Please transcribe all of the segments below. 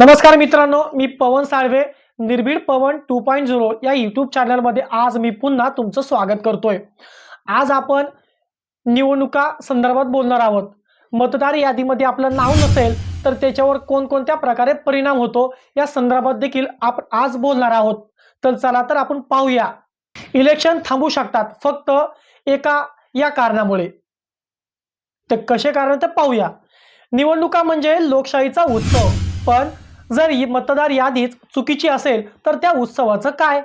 नमस्कार मित्रांनो मी पवन साळवे निर्भीड पवन टू पॉईंट झिरो या युट्यूब चॅनलमध्ये आज मी पुन्हा तुमचं स्वागत करतोय. आज आपण निवडणुका संदर्भात बोलणार आहोत. मतदार यादीमध्ये आपलं नाव नसेल तर त्याच्यावर कोणकोणत्या प्रकारे परिणाम होतो या संदर्भात देखील आपण आज बोलणार आहोत. तर चला तर आपण पाहूया. इलेक्शन थांबू शकतात फक्त एका या कारणामुळे. तर कसे कारण तर पाहूया. निवडणुका म्हणजे लोकशाहीचा उत्सव पण जर मतदार यादीच चुकीची असेल तर त्या उत्सवाचं काय?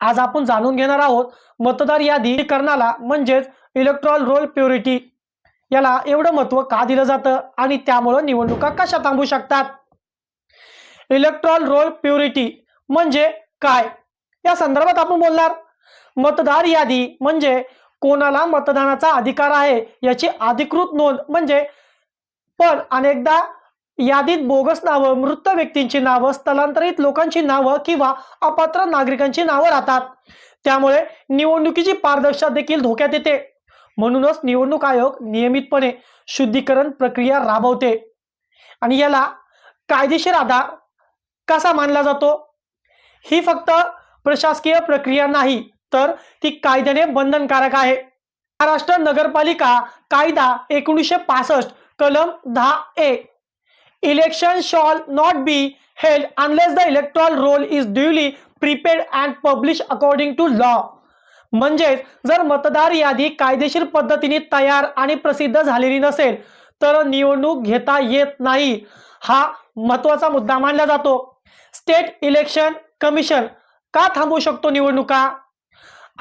आज आपण जाणून घेणार आहोत मतदार यादीकरणाला म्हणजेच इलेक्ट्रॉल रोल प्युरिटी याला एवढं महत्त्व का दिलं जातं आणि त्यामुळं निवडणुका कशा थांबू शकतात? इलेक्ट्रॉल रोल प्युरिटी म्हणजे काय? या संदर्भात आपण बोलणार. मतदार यादी म्हणजे कोणाला मतदानाचा अधिकार आहे याची अधिकृत नोंद म्हणजे पण अनेकदा यादीत बोगस नावं मृत व्यक्तींची नावं स्थलांतरित लोकांची नावं किंवा अपात्र नागरिकांची नावं राहतात. त्यामुळे निवडणुकीची पारदर्शकता देखील धोक्यात येते. म्हणूनच निवडणूक आयोग नियमितपणे शुद्धीकरण प्रक्रिया राबवते. आणि याला कायदेशीर आधार कसा मानला जातो? ही फक्त प्रशासकीय प्रक्रिया नाही तर ती कायद्याने बंधनकारक आहे. महाराष्ट्र नगरपालिका कायदा एकोणीसशे पासष्ट कलम दहा A election shall not be held unless the electoral roll is duly prepared and publish according to law म्हणजेच जर मतदार यादी कायदेशीर पद्धतीने तयार आणि प्रसिद्ध झालेली नसेल तर निवडणूक घेता येत नाही. हा महत्त्वाचा मुद्दा मानला जातो. स्टेट इलेक्शन कमिशन का थांबवू शकतो निवडणुका?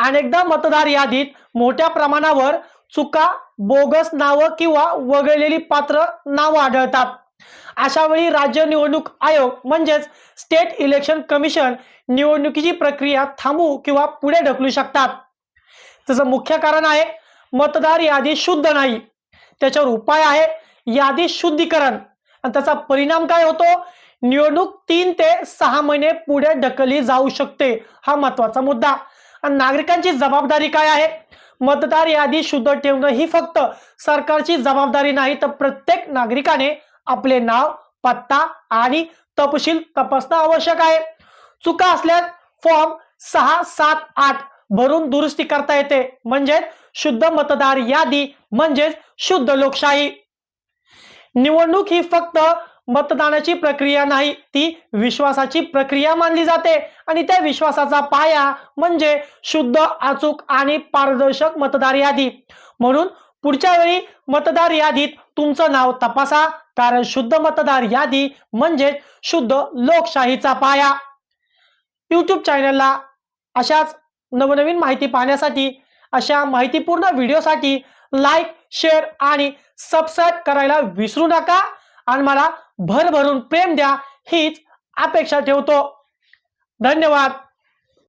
अनेकदा मतदार यादीत मोठ्या प्रमाणावर चुका बोगस नावं किंवा वगळलेली पात्र नावं आढळतात. अशा वेळी राज्य निवडणूक आयोग म्हणजेच स्टेट इलेक्शन कमिशन निवडणुकीची प्रक्रिया थांबवू किंवा पुढे ढकलू शकतात. त्याचं मुख्य कारण आहे मतदार यादी शुद्ध नाही. त्याच्यावर उपाय आहे यादी शुद्धीकरण. आणि त्याचा परिणाम काय होतो? निवडणूक तीन ते सहा महिने पुढे ढकलली जाऊ शकते हा महत्त्वाचा मुद्दा. आणि नागरिकांची जबाबदारी काय आहे? मतदार यादी शुद्ध ठेवणं ही फक्त सरकारची जबाबदारी नाही तर प्रत्येक नागरिकाने आपले नाव पत्ता आणि तपशील तपासणं आवश्यक आहे. चुका असल्यास फॉर्म सहा सात आठ भरून दुरुस्ती करता येते. म्हणजे शुद्ध मतदार यादी म्हणजेच शुद्ध लोकशाही. निवडणूक ही फक्त मतदानाची प्रक्रिया नाही ती विश्वासाची प्रक्रिया मानली जाते. आणि त्या विश्वासाचा पाया म्हणजे शुद्ध अचूक आणि पारदर्शक मतदार यादी. म्हणून पुढच्या वेळी मतदार यादीत तुमचं नाव तपासा. कारण शुद्ध मतदार यादी म्हणजे शुद्ध लोकशाहीचा पाया. यूट्यूब चॅनलला अशाच नवनवीन माहिती पाहण्यासाठी अशा माहितीपूर्ण व्हिडिओसाठी लाईक शेअर आणि सबस्क्राईब करायला विसरू नका आणि मला भरभरून प्रेम द्या हीच अपेक्षा ठेवतो. धन्यवाद.